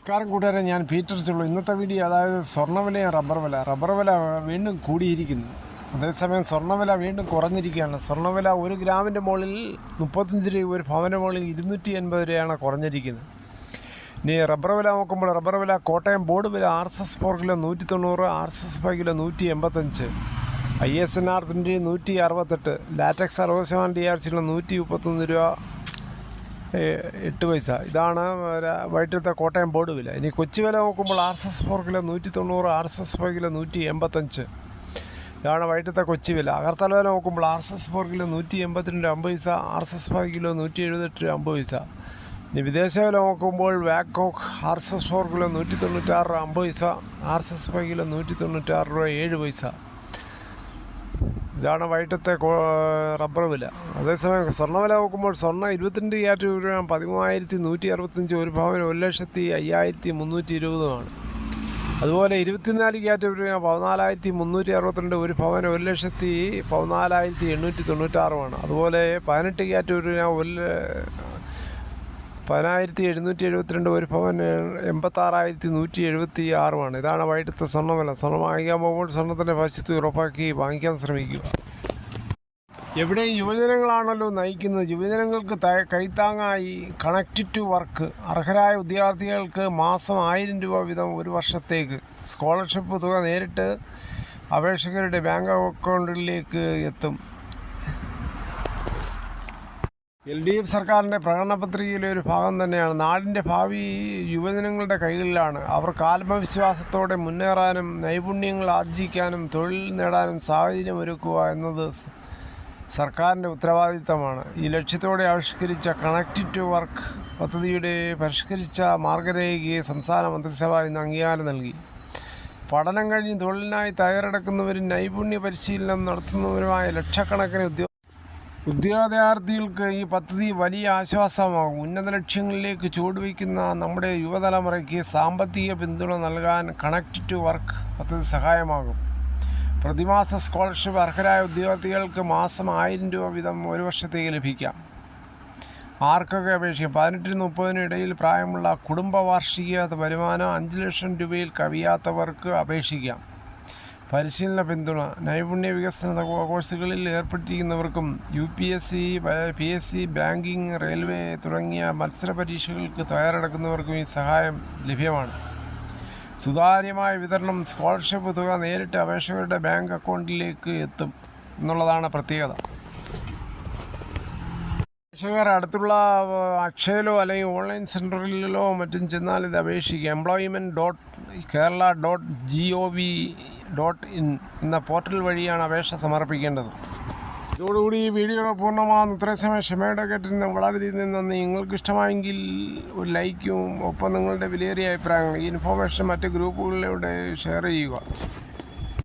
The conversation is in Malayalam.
നമസ്കാരം കൂട്ടുകാരെ ഞാൻ പീറ്റർ ചുള്ളു ഇന്നത്തെ വീഡിയോ അതായത് സ്വർണവിലയും റബ്ബർ വില റബ്ബർ വില വീണ്ടും കൂടിയിരിക്കുന്നു. അതേസമയം സ്വർണവില വീണ്ടും കുറഞ്ഞിരിക്കുകയാണ്. സ്വർണവില ഒരു ഗ്രാമിന്റെ മുകളിൽ മുപ്പത്തഞ്ച് രൂപ ഒരു ഭവന്റെ മുകളിൽ ഇരുന്നൂറ്റി എൺപത് രൂപയാണ് കുറഞ്ഞിരിക്കുന്നത്. ഇനി റബ്ബർ വില നോക്കുമ്പോൾ റബ്ബർ വില കോട്ടയം ബോർഡ് വില R S S four kilo നൂറ്റി തൊണ്ണൂറ് R S S five kilo നൂറ്റി എൺപത്തഞ്ച് I S N R twenty നൂറ്റി അറുപത്തെട്ട് ലാറ്റക്സ് അറുപത് ശതമാനം ഡി ആർ സികൾ നൂറ്റി മുപ്പത്തൊന്ന് രൂപ എട്ട് പൈസ. ഇതാണ് വൈകിട്ടത്തെ കോട്ടയം ബോർഡ് വില. ഇനി കൊച്ചി വില നോക്കുമ്പോൾ R S S four kilo നൂറ്റി തൊണ്ണൂറ് R S S four kilo നൂറ്റി എൺപത്തഞ്ച് ഇതാണ് വൈകിട്ടത്തെ കൊച്ചി വില. അകർത്തല വില നോക്കുമ്പോൾ R S S four kilo നൂറ്റി എൺപത്തിരണ്ട് അമ്പത് പൈസ R S S five kilo നൂറ്റി എഴുപത്തെട്ട് അമ്പത് പൈസ. ഇനി വിദേശ വില നോക്കുമ്പോൾ വാക്കോക്ക് R S S four kilo നൂറ്റി തൊണ്ണൂറ്റാറ് അമ്പത് പൈസ R S S five kilo നൂറ്റി തൊണ്ണൂറ്റാറ് രൂപ ഏഴ് പൈസ. ഇതാണ് വൈകിട്ടത്തെ റബ്ബർ വില. അതേസമയം സ്വർണ വില നോക്കുമ്പോൾ സ്വർണം ഇരുപത്തിരണ്ട് ക്യാരറ്റ് രൂപയാണ്. പതിമൂവായിരത്തി നൂറ്റി അറുപത്തഞ്ച് ഒരു പവന് ഒരു ലക്ഷത്തി അയ്യായിരത്തി മുന്നൂറ്റി ഇരുപതുമാണ്. അതുപോലെ ഇരുപത്തിനാല് ക്യാരറ്റ് രൂപ പതിനാലായിരത്തി മുന്നൂറ്റി അറുപത്തിരണ്ട് ഒരു ഭവൻ ഒരു ലക്ഷത്തി പതിനാലായിരത്തി എണ്ണൂറ്റി തൊണ്ണൂറ്റാറുമാണ്. അതുപോലെ പതിനെട്ട് ക്യാരറ്റ് രൂപ ഒരു ല- പതിനായിരത്തി എഴുന്നൂറ്റി എഴുപത്തിരണ്ട് ഒരു പവൻ എൺപത്താറായിരത്തി നൂറ്റി എഴുപത്തി ആറുമാണ് ഇതാണ് വൈകിട്ടത്തെ സ്വർണവില. സ്വർണം വാങ്ങിക്കാൻ പോകുമ്പോൾ സ്വർണത്തിന്റെ ഭവിഷ്യത്ത് ഉറപ്പാക്കി വാങ്ങിക്കാൻ ശ്രമിക്കുക. എവിടെയും യുവജനങ്ങളാണല്ലോ നയിക്കുന്നത്? യുവജനങ്ങൾക്ക് ത- കൈത്താങ്ങായി കണക്റ്റ് ടു വർക്ക് അർഹരായ വിദ്യാർത്ഥികൾക്ക് മാസം ആയിരം രൂപ വീതം ഒരു വർഷത്തേക്ക് സ്കോളർഷിപ്പ് തുക നേരിട്ട് അപേക്ഷകരുടെ ബാങ്ക് അക്കൗണ്ടിലേക്ക് എത്തും. എൽ ഡി എഫ് സർക്കാരിന്റെ പ്രകടന പത്രികയിലെ ഒരു ഭാഗം തന്നെയാണ്. നാടിന്റെ ഭാവി യുവജനങ്ങളുടെ കൈകളിലാണ്. അവർക്ക് ആത്മവിശ്വാസത്തോടെ മുന്നേറാനും നൈപുണ്യങ്ങൾ ആർജിക്കാനും തൊഴിൽ നേടാനും സാഹചര്യം ഒരുക്കുക എന്നത് സർക്കാരിന്റെ ഉത്തരവാദിത്തമാണ്. ഈ ലക്ഷ്യത്തോടെ ആവിഷ്കരിച്ച കണക്റ്റ് ടു വർക്ക് പദ്ധതിയുടെ പരിഷ്കരിച്ച മാർഗരേഖയെ സംസ്ഥാന മന്ത്രിസഭ ഇന്ന് അംഗീകാരം നൽകി. പഠനം കഴിഞ്ഞ് തൊഴിലിനായി തയ്യാറെടുക്കുന്നവരും നൈപുണ്യ പരിശീലനം നടത്തുന്നവരുമായ ലക്ഷക്കണക്കിന് ഉദ്യോഗ ഉദ്യോഗാർത്ഥികൾക്ക് ഈ പദ്ധതി വലിയ ആശ്വാസമാകും. ഉന്നത ലക്ഷ്യങ്ങളിലേക്ക് ചുവടുവയ്ക്കുന്ന നമ്മുടെ യുവതലമുറയ്ക്ക് സാമ്പത്തിക പിന്തുണ നൽകാൻ കണക്ട് ടു വർക്ക് പദ്ധതി സഹായമാകും. പ്രതിമാസ സ്കോളർഷിപ്പ് അർഹരായ ഉദ്യോഗാർത്ഥികൾക്ക് മാസം ആയിരം രൂപ വീതം ഒരു വർഷത്തേക്ക് ലഭിക്കാം. ആർക്കൊക്കെ അപേക്ഷിക്കാം പതിനെട്ടിനും മുപ്പതിനും ഇടയിൽ പ്രായമുള്ള കുടുംബ വാർഷിക വരുമാനം അഞ്ച് ലക്ഷം രൂപയിൽ കവിയാത്തവർക്ക് അപേക്ഷിക്കാം. പരിശീലന പിന്തുണ നൈപുണ്യ വികസന കോഴ്സുകളിൽ ഏർപ്പെട്ടിരിക്കുന്നവർക്കും U P S C P S C banking railway തുടങ്ങിയ മത്സര പരീക്ഷകൾക്ക് തയ്യാറെടുക്കുന്നവർക്കും ഈ സഹായം ലഭ്യമാണ്. സുതാര്യമായ വിതരണം സ്കോളർഷിപ്പ് തുക നേരിട്ട് അപേക്ഷകരുടെ ബാങ്ക് അക്കൗണ്ടിലേക്ക് എത്തും എന്നുള്ളതാണ് പ്രത്യേകത. അപേക്ഷകർ അടുത്തുള്ള അക്ഷയയിലോ അല്ലെങ്കിൽ ഓൺലൈൻ സെന്ററിലോ മറ്റും ചെന്നാൽ ഇത് അപേക്ഷിക്കുക employment dot Kerala dot G O V dot in എന്ന പോർട്ടൽ വഴിയാണ് അപേക്ഷ സമർപ്പിക്കേണ്ടത്. ഇതോടുകൂടി ഈ വീഡിയോ പൂർണമാകുന്ന. ഇത്രയും സമയം ക്ഷമയുടെ കേട്ടിരുന്ന വളരെയധികം നന്ദി. നിങ്ങൾക്ക് ഇഷ്ടമായെങ്കിൽ ഒരു ലൈക്കും ഒപ്പം നിങ്ങളുടെ വിലയേറിയ അഭിപ്രായങ്ങൾ ഈ ഇൻഫോർമേഷൻ മറ്റ് ഗ്രൂപ്പുകളിലൂടെ ഷെയർ ചെയ്യുക.